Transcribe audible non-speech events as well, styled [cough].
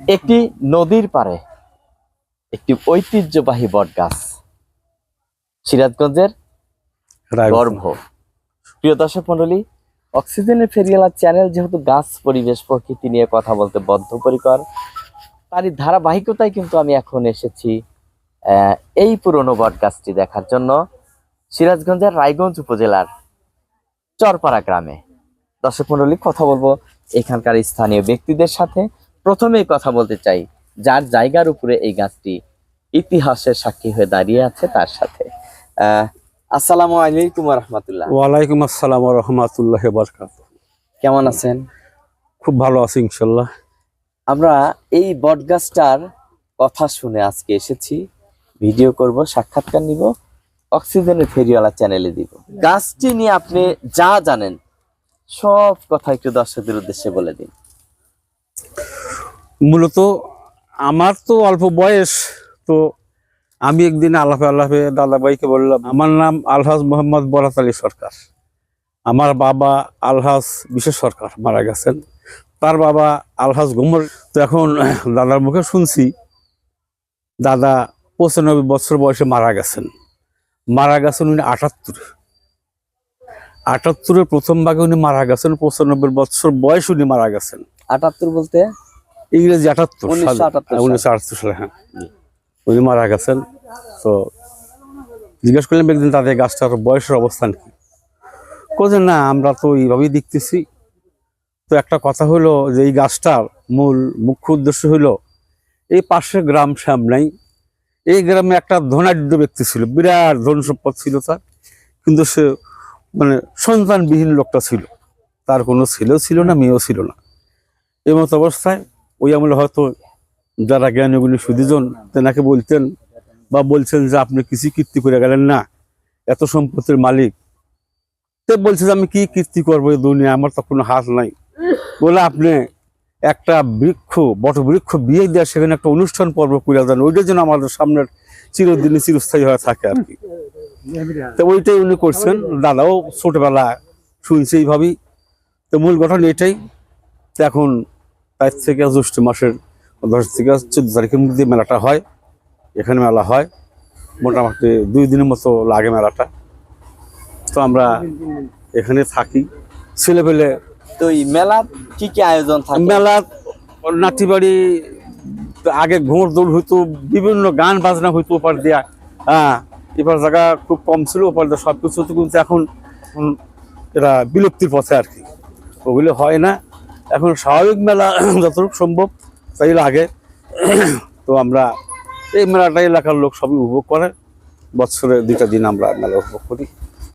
একটি নদীর পারে একটি ঐতিহ্যবাহী বট গাছ সিরাজগঞ্জের গর্ভ। প্রিয় দর্শক মন্ডলী অক্সিজেনের ফেরিয়ালা চ্যানেল যেহেতু গাছ পরিবেশ প্রকৃতি নিয়ে কথা বলতে বদ্ধপরিকর তারই ধারাবাহিকতায় কিন্তু আমি এখন এসেছি আহ, এই পুরনো বট গাছটি দেখার জন্য সিরাজগঞ্জের রায়গঞ্জ উপজেলার চরপাড়া গ্রামে। দর্শক মন্ডলী কথা বলব এখানকার স্থানীয় ব্যক্তিদের সাথে। প্রথমেই কথা বলতে চাই যার জায়গার উপরে এই গাছটি ইতিহাসের সাক্ষী হয়ে দাঁড়িয়ে আছে তার সাথে। আসসালামু আলাইকুম রহমতুল্লাহ ওয়ালাইকুম আসসালাম রহমতুল্লাহ বরকাত কেমন আছেন? খুব ভালো আছি ইনশাল্লাহ আমরা এই বটগাছটার কথা শুনে আজকে এসেছি। ভিডিও করব সাক্ষাৎকার নিব অক্সিজেনের ফেরিওয়ালা চ্যানেলে দিব। গাছটি নিয়ে আপনি যা জানেন সব কথা একটু দর্শকদের উদ্দেশ্যে বলে দিন। মূলত আমার তো অল্প বয়স, তো আমি একদিন আল্লাহে আল্লাহে দাদাভাইকে বললাম, আমার নাম আলহাজ মোহাম্মদ বরাত আলী সরকার। আমার বাবা আলহাজ বিশেষ সরকার মারা গেছেন। তার বাবা আলহাজ গোমর তো এখন দাদার মুখে শুনছি, দাদা পঁচানব্বই বছর বয়সে মারা গেছেন। মারা গেছেন উনি আটাত্তর। আটাত্তরের প্রথম ভাগে উনি মারা গেছেন, পঁচানব্বই বছর বয়স উনি মারা গেছেন। আটাত্তর বলতে? ইংরেজি আটাত্তর উনিশশো আটাত্তর সাল। হ্যাঁ। উনি মারা গেছেন তো জিজ্ঞেস করলাম একদিন তাদের গাছটার বয়সের অবস্থান কি? কোজে না আমরা তো এইভাবেই দেখতেছি। তো একটা কথা হলো যে এই গাছটার মূল মুখ্য উদ্দেশ্য হলো এই পাশে গ্রাম সামনেই এই গ্রামে একটা ধনাঢ্য ব্যক্তি ছিল বিরাট ধন সম্পদ ছিল তার কিন্তু সে মানে সন্তানবিহীন লোকটা ছিল। তার কোনো ছেলেও ছিল না মেয়েও ছিল না। এই মতো অবস্থায় ওই আমলে হয়তো যারা জ্ঞানীগুলি সুদীজন, তেনাকে বলতেন বা বলছেন যে আপনি কিছু কীর্তি করে গেলেন না, এত সম্পত্তির মালিক। তে বলছে যে আমি কি কীর্তি করব এই দুনিয়া আমার তো কোনো হাত নাই। বলে আপনি একটা বৃক্ষ বট বৃক্ষ বিয়ে দেওয়া সেখানে একটা অনুষ্ঠান পর্ব করে দেন, ওইটার জন্য আমাদের সামনের চিরদিনে চিরস্থায়ী হয়ে থাকে আর কি। তো ওইটাই উনি করছেন। দাদাও ছোটবেলা শুনছে এইভাবেই। তো মূল গঠন এটাই। এখন তার থেকে জ্যৈষ্ঠ মাসের দশ থেকে চোদ্দ তারিখের মধ্যে মেলাটা হয়। এখানে মেলা হয়। মোটামুটি দুই দিনের মতো লাগে মেলাটা। তো আমরা এখানে থাকি। ছেলে পেলে তো এই মেলা কি কি আয়োজন থাকে? মেলা নাতি বাড়ি আগে ঘোড় দৌড় হইতো বিভিন্ন গান বাজনা হইতো ওপার দিয়া। হ্যাঁ এবার জায়গা খুব কম ছিল ওপার দিয়ে সব কিছু কিন্তু এখন এখন এরা বিলুপ্তির পথে আর কি। ওগুলো হয় না। এখন স্বাভাবিক মেলা [clears throat] যতটুকু সম্ভব তাই লাগে। [clears throat] তো আমরা এই মেলাটা এলাকার লোক সবই উপভোগ করে। বছরে দুটা দিন আমরা মেলা উপভোগ করি।